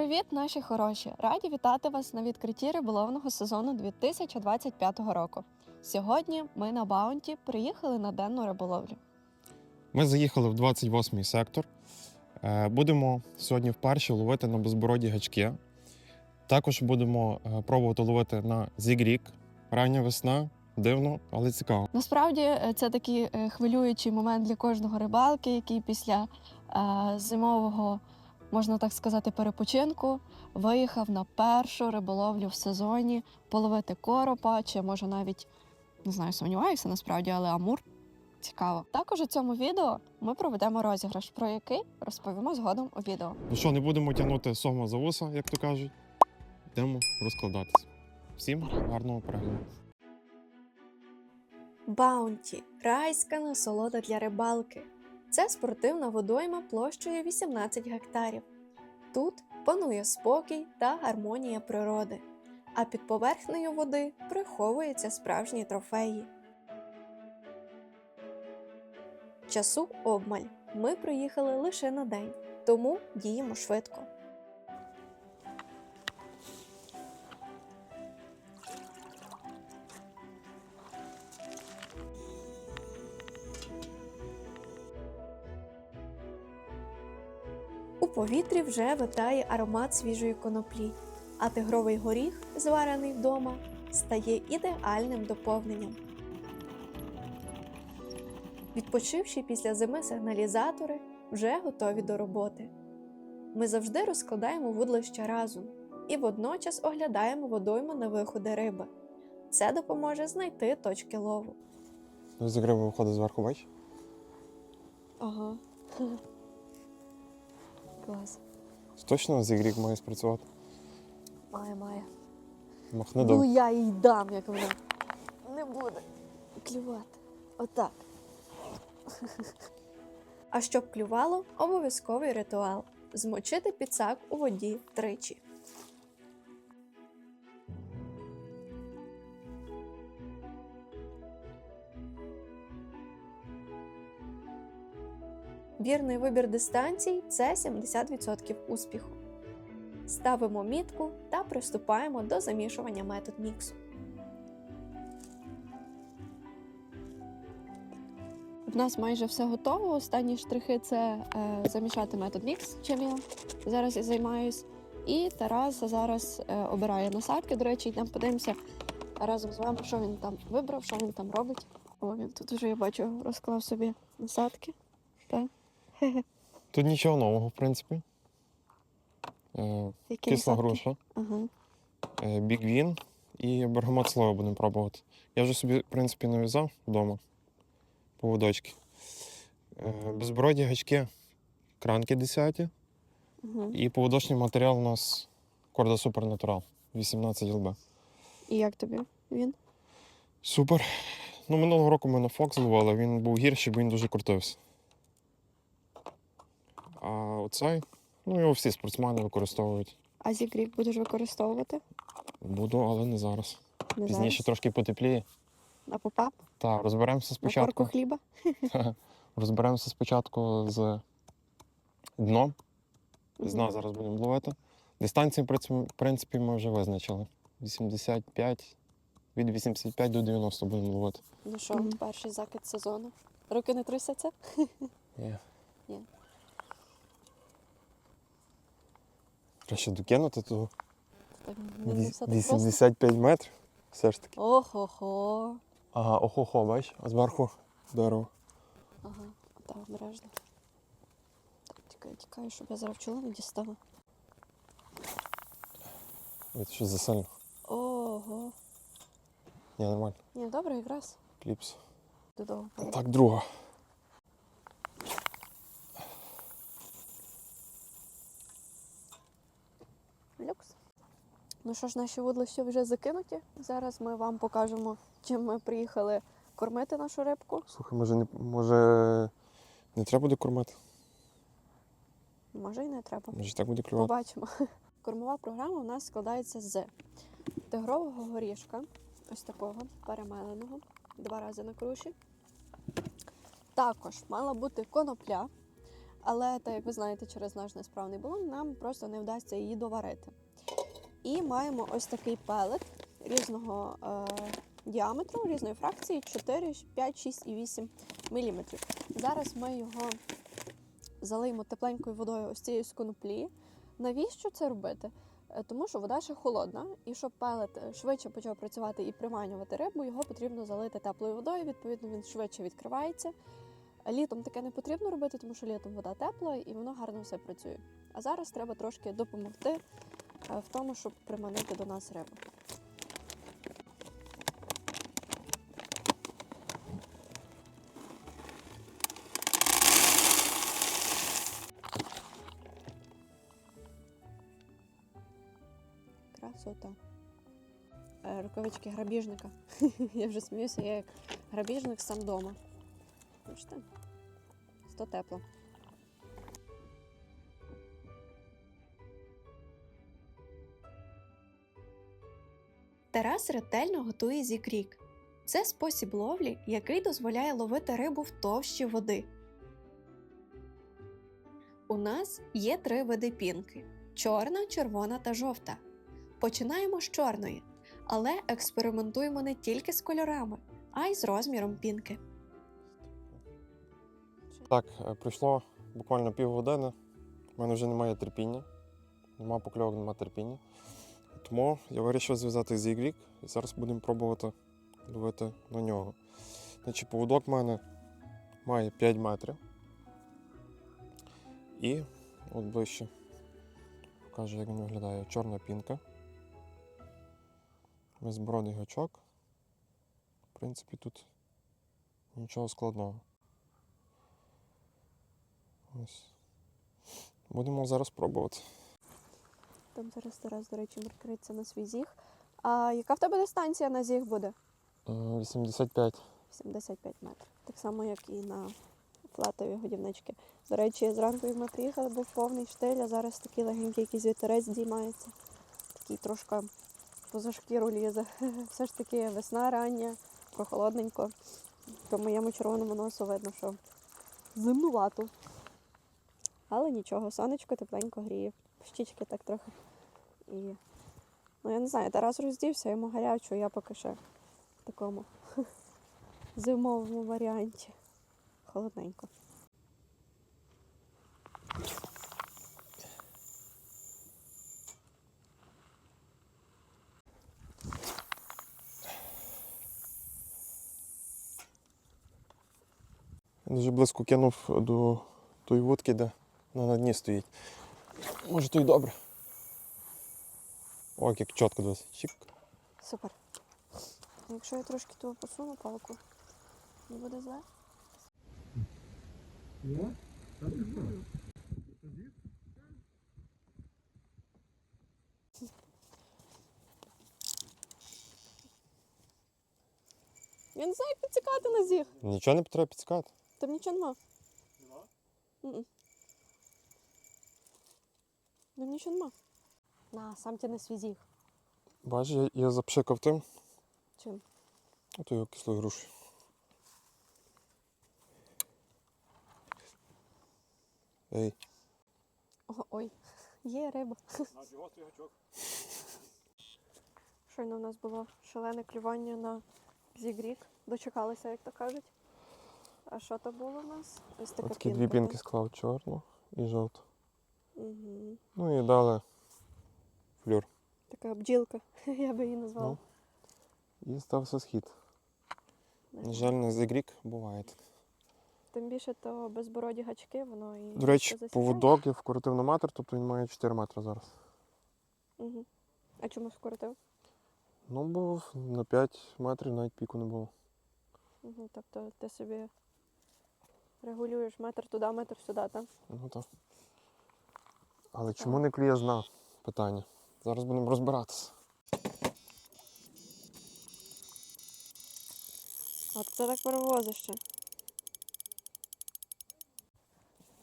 Привіт, наші хороші! Раді вітати вас на відкритті риболовного сезону 2025 року. Сьогодні ми на Баунті приїхали на денну риболовлю. Ми заїхали в 28-й сектор. Е, Будемо сьогодні вперше ловити на безбороді гачки. Також будемо е, пробувати ловити на зігрік. Рання весна, дивно, але цікаво. Насправді е, це такий хвилюючий момент для кожного рибалки, який після зимового, можна так сказати, перепочинку виїхав на першу риболовлю в сезоні половити коропа, чи може навіть не знаю, сумніваюся насправді, але амур. Цікаво. Також у цьому відео ми проведемо розіграш, про який розповімо згодом у відео. Ну що, не будемо тягнути сома за вуса, як то кажуть. Йдемо розкладатись. Всім гарного перегляду. Баунті райська насолода для рибалки. Це спортивна водойма площею 18 гектарів. Тут панує спокій та гармонія природи, а під поверхнею води приховуються справжні трофеї. Часу обмаль. Ми приїхали лише на день, тому діємо швидко. Повітрі вже витає аромат свіжої коноплі, а тигровий горіх, зварений вдома, стає ідеальним доповненням. Відпочивши після зими сигналізатори, вже готові до роботи. Ми завжди розкладаємо вудлища разом і водночас оглядаємо водойму на виходи риби. Це допоможе знайти точки лову. Зігрив виходить зверху, бач? Ага. Клас. Точно зігрік має спрацювати. Має, має. Махни Ну я їй дам, як вона не буде клювати. Отак. А щоб клювало, обов'язковий ритуал змочити піцак у воді тричі. Вірний вибір дистанцій це 70% успіху. Ставимо мітку та приступаємо до замішування метод міксу. В нас майже все готово. Останні штрихи це е, замішати метод мікс, чим я зараз і займаюсь. І Тарас зараз е, обирає насадки. До речі, йдемо подивимося разом з вами, що він там вибрав, що він там робить. О, він тут вже я бачу, розклав собі насадки. Так. Тут нічого нового, в принципі. Е, Які Кисла груша. Ага. е, Big і бергамот слою будемо пробувати. Я вже собі, в принципі, нав'язав вдома поводочки. Е, Безбороді гачки, кранки 10 Угу. і поводочний матеріал у нас Корда Супер Натурал 18 ЛБ. І як тобі він? Супер. Ну, минулого року ми на Фокс ловили, він був гірший, бо він дуже крутився. А оцей, ну його всі спортсмени використовують. А зігрік будеш використовувати? Буду, але не зараз. Не Пізніше зараз? трошки потепліє. На попап? Так, розберемося На спочатку. корку хліба? Розберемося спочатку з дном. З дна зараз будемо ловити. Дистанцію, в принципі- ми вже визначили. 85, від 85 до 90 будемо ловити. Ну що, перший закид сезону. Руки не трусяться? Є. Є. Краще докинути просто. 85 метрів. Все ж таки. Охо-хо. Ага, охо-хо, бачиш? А зверху дерево. Ага, так, обережно. Так, тікай, тікай, щоб я зараз пчола не дістала. Ой, це щось засильно. Ого. Ні, нормально. Ні, добре, якраз Кліпс. додому. Так, друга. Ну що ж, наші вудлища вже закинуті. Зараз ми вам покажемо, чим ми приїхали кормити нашу рибку. Слухай, може не може не треба буде кормити? Може і не треба. Може так буде клювати? Побачимо. Кормова програма у нас складається з тигрового горішка, ось такого перемеленого, два рази на круші. Також мала бути конопля, але так як ви знаєте, через наш несправний балон нам просто не вдасться її доварити. І маємо ось такий пелет різного е, діаметру, різної фракції 4, 5, 6 і 8 мм. Зараз ми його залиємо тепленькою водою ось цієї з коноплі. Навіщо це робити? Е, Тому що вода ще холодна, і щоб пелет швидше почав працювати і приманювати рибу, його потрібно залити теплою водою. Відповідно, він швидше відкривається. Літом таке не потрібно робити, тому що літом вода тепла і воно гарно все працює. А зараз треба трошки допомогти в тому, щоб приманити до нас рибу. Красота. Е, Рукавички грабіжника. я вже сміюся, я як грабіжник сам дома. Бачите? Сто тепло. Тарас ретельно готує зікрік. Це спосіб ловлі, який дозволяє ловити рибу в товщі води. У нас є три види пінки: чорна, червона та жовта. Починаємо з чорної, але експериментуємо не тільки з кольорами, а й з розміром пінки. Так, е, пройшло буквально півгодини. У мене вже немає терпіння. Нема покльовок, нема терпіння. Тому я вирішив зв'язати зігрік і зараз будемо пробувати ловити на нього. Значить, поводок в мене має 5 метрів. І от ближче покажу, як він виглядає. Чорна пінка. Безбородий гачок. В принципі, тут нічого складного. Ось. Будемо зараз пробувати. Там зараз Тарас, до речі, маркериться на свій зіг. А яка в тебе дистанція на зіг буде? Е, 85. 75 метрів. Так само, як і на флатові годівнички. До речі, зранку, як ми приїхали, був повний штиль, а зараз такий легенький якийсь вітерець здіймається. Такий трошки поза шкіру лізе. Все ж таки весна рання, прохолодненько. По моєму червоному носу видно, що зимнувато. Але нічого, сонечко тепленько гріє. Щічки так трохи. І... Ну, я не знаю, Тарас роздівся, йому гарячо, я поки ще в такому зимовому варіанті. Холодненько. Дуже близько кинув до тої вудки, де вона на дні стоїть. Може, то й добре. О, як чітко досить. Чик. Супер. Якщо я трошки того посуну палку, не буде зле? Я не знаю, як підцікати на зіг. Нічого не треба підскати. Там нічого нема. Нема? Там нічого нема. На, сам тяни свій зіг. Бачиш, я, я запшикав тим, Чим? ото його кислою грушею. Ей, О, ой, є риба. Щойно у нас було шалене клювання на зігрік. Дочекалися, як то кажуть. А що то було у нас? Ось така такі дві пінки склав чорну і жовту. Угу. Ну і далі флюр. Така бджілка, я би її назвала. Ну, і стався схід. На жаль, на зігрік буває. Тим більше то безбороді гачки, воно і. До речі, поводок я вкоротив на метр, тобто він має 4 метри зараз. Угу. А чому скоротив? Ну, бо на 5 метрів навіть піку не було. Угу. Тобто ти собі регулюєш метр туди, метр сюди, так? Ну так. Але чому не клює зна? Питання. Зараз будемо розбиратися. А ти так перевозиш ще.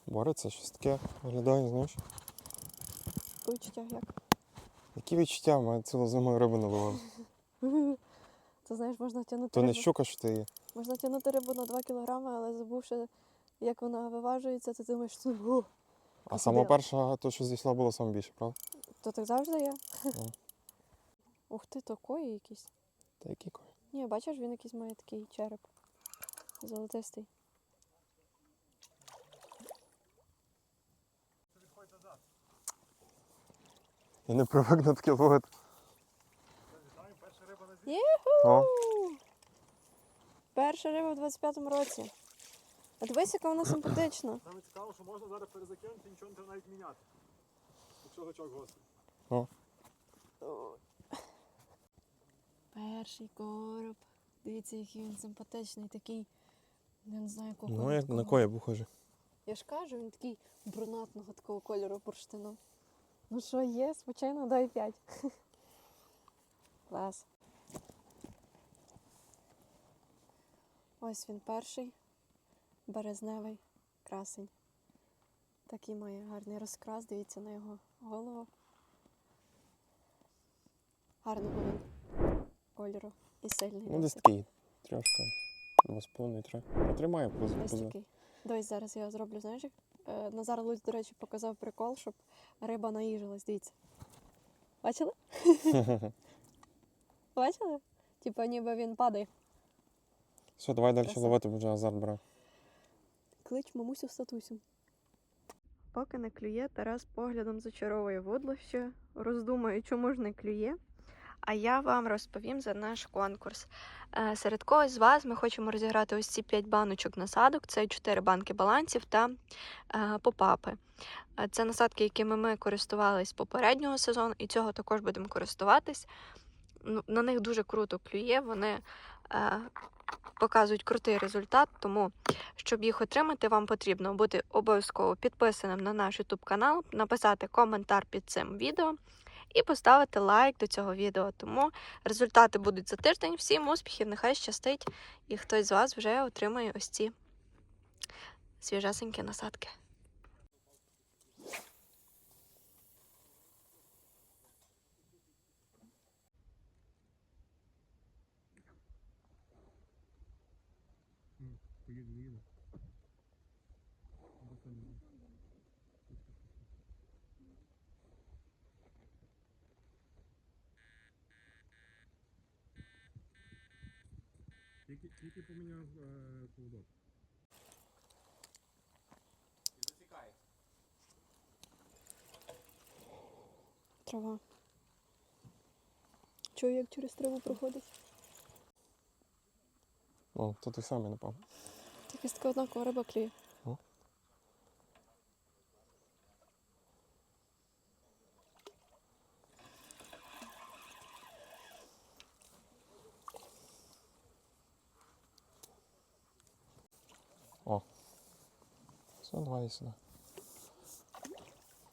Бореться, щось таке виглядає, знаєш. По як? Які відчуття? мене цілу зимою риби не ловили. Ти знаєш, можна тягнути То не рибу. щука, що ти є. Можна тягнути рибу на 2 кілограми, але забувши як вона виважується, то ти думаєш, що «О, А сама перша, то, що зійшла, було саме більше, правда? то так завжди є. Ну. Ух ти, то кої якісь. Та які кої? Ні, бачиш, він якийсь має такий череп. Золотистий. Я не привик на таке ловити. Єху! О, Перша риба в 25-му році. А дивись, яка вона симпатична. Саме цікаво, що можна зараз перезакинути, нічого не треба навіть міняти. Якщо гачок гострий. Перший короб. Дивіться, який він симпатичний, такий. Я не знаю, якого. ну як такого. на коя похоже. Я ж кажу, він такий брунатного такого кольору бурштину. Ну що є, звичайно, дай 5. Клас. Ось він перший, березневий красень. Такий має гарний розкрас, дивіться на його голову. Гарного він кольору і сильний. Ну, десь такий. Трьошка. Два з половиною. Ну, Тримає поза. Ось такий. Дивись, зараз я зроблю, знаєш, як е, Назар Луць, до речі, показав прикол, щоб риба наїжилась. Дивіться. Бачили? Бачили? Типа ніби він падає. Все, давай далі ловити, бо вже азарт бере. Клич мамусю з татусем. Поки не клює, Тарас поглядом зачаровує вудлище, роздумує, чому ж не клює. А я вам розповім за наш конкурс. Е, Серед когось з вас ми хочемо розіграти ось ці 5 баночок насадок. Це 4 банки балансів та е, попапи. Е, Це насадки, якими ми користувались попереднього сезону, і цього також будемо користуватись. Ну, На них дуже круто клює, вони показують крутий результат, тому щоб їх отримати, вам потрібно бути обов'язково підписаним на наш YouTube канал, написати коментар під цим відео і поставити лайк до цього відео. Тому результати будуть за тиждень. Всім успіхів, нехай щастить, і хтось з вас вже отримає ось ці свіжесенькі насадки. Поїду, їду. Тільки, тільки поміняв е, поводок. Трава. Чую, як через траву проходить. О, то той самий, напевно. Якась така однакова риба клює. О. О. Все, давай сюди.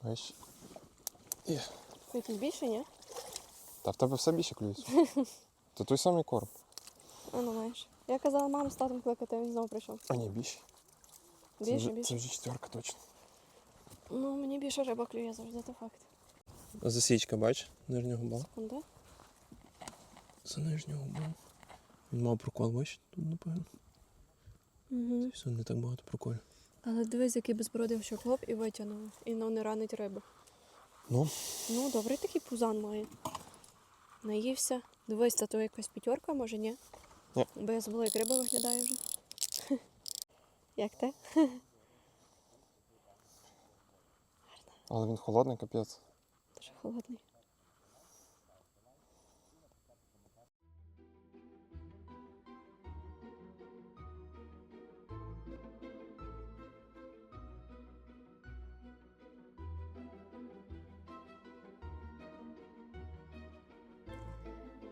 Вище. Є. Якийсь більший, ні? Та в тебе все більше клюється. Це той самий корм. А ну маєш. Я казала маму з татом кликати, він знову прийшов. А ні, більше. Більше, більше. це вже четверка точно. Ну, мені більше риба клює завжди, це факт. Засічка, бач, нижня губа. Он де? За нижню губу. Він мав прокол, бачиш, тут, напевно. Угу. Все, не так багато проколів. Але дивись, який безбородив що хлоп і витягнув. І ну, не ранить рибу. Ну, Ну, добрий такий пузан має. Наївся. Дивись, це то якась п'ятерка, може, ні? Ні. Бо я забула, як риба виглядає вже. Як те? але він холодний, капець. Дуже холодний.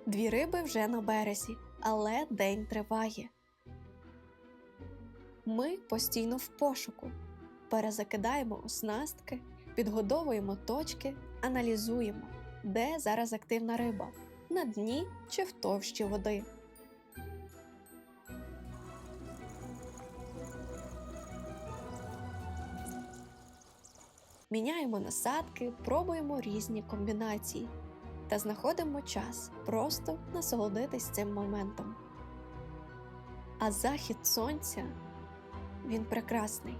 Дві риби вже на березі, але день триває. Ми постійно в пошуку. Перезакидаємо оснастки, підгодовуємо точки, аналізуємо, де зараз активна риба на дні чи в товщі води. Міняємо насадки, пробуємо різні комбінації та знаходимо час просто насолодитись цим моментом. А захід сонця він прекрасний,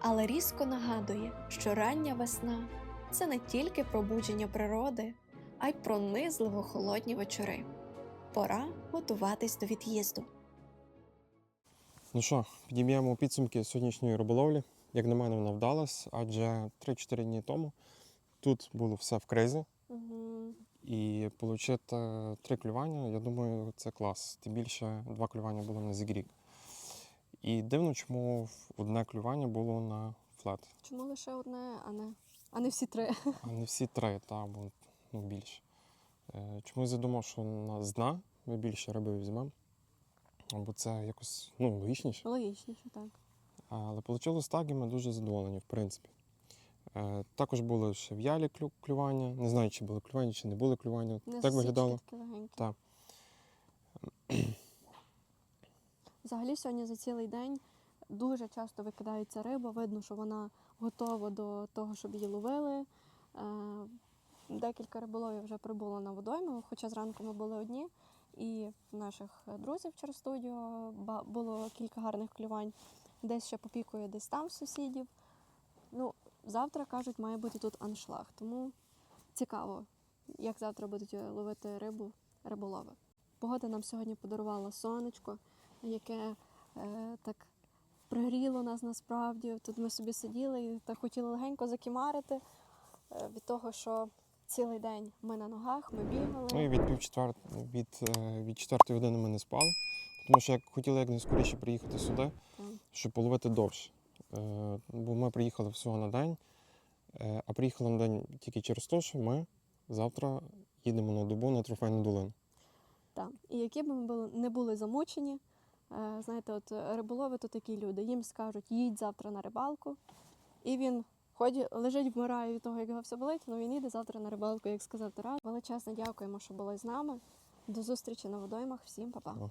але різко нагадує, що рання весна це не тільки пробудження природи, а й пронизливо холодні вечори. Пора готуватись до від'їзду. Ну що, підіб'ємо підсумки сьогоднішньої риболовлі. Як на мене, вона вдалась, адже 3-4 дні тому тут було все в кризі. І отримати три клювання, я думаю, це клас. Тим більше два клювання було на зігрік. І дивно, чому одне клювання було на флет, Чому лише одне, а не, а не всі три? а не всі три, та, або ну, більше. Е, Чому я задумав, що на з дна ми більше риби візьмемо, бо це якось ну, логічніше. Логічніше, так. Але вийшло так, і ми дуже задоволені, в принципі. Е, Також були ще в ялі клю- клювання. Не знаю, чи були клювання, чи не були клювання. Не так виглядало. Так. Взагалі сьогодні за цілий день дуже часто викидається риба. Видно, що вона готова до того, щоб її ловили. Е, Декілька риболовів вже прибуло на водойму, хоча зранку ми були одні. І в наших друзів через студіо було кілька гарних клювань. Десь ще попікує, десь там сусідів. Ну, завтра кажуть, має бути тут аншлаг. Тому цікаво, як завтра будуть ловити рибу риболови. Погода нам сьогодні подарувала сонечко, яке е, так пригріло нас насправді. Тут ми собі сиділи і так хотіли легенько закімарити е, від того, що цілий день ми на ногах, ми бігали. Ну і від пів четвер... від, е, від четвертої години ми не спали, тому що як хотіли якнайскоріше приїхати сюди, щоб половити довше. Е, Бо ми приїхали всього на день, е, а приїхали на день тільки через те, що ми завтра їдемо на добу на трофейну долину. Так. І які б ми не були замучені, е, знаєте, от риболови то такі люди. Їм скажуть, їдь завтра на рибалку, і він ходить, лежить, вмирає від того, як його все болить, але він їде завтра на рибалку, як сказав Тарас. Величезне дякуємо, що були з нами. До зустрічі на водоймах. Всім па-па. Па.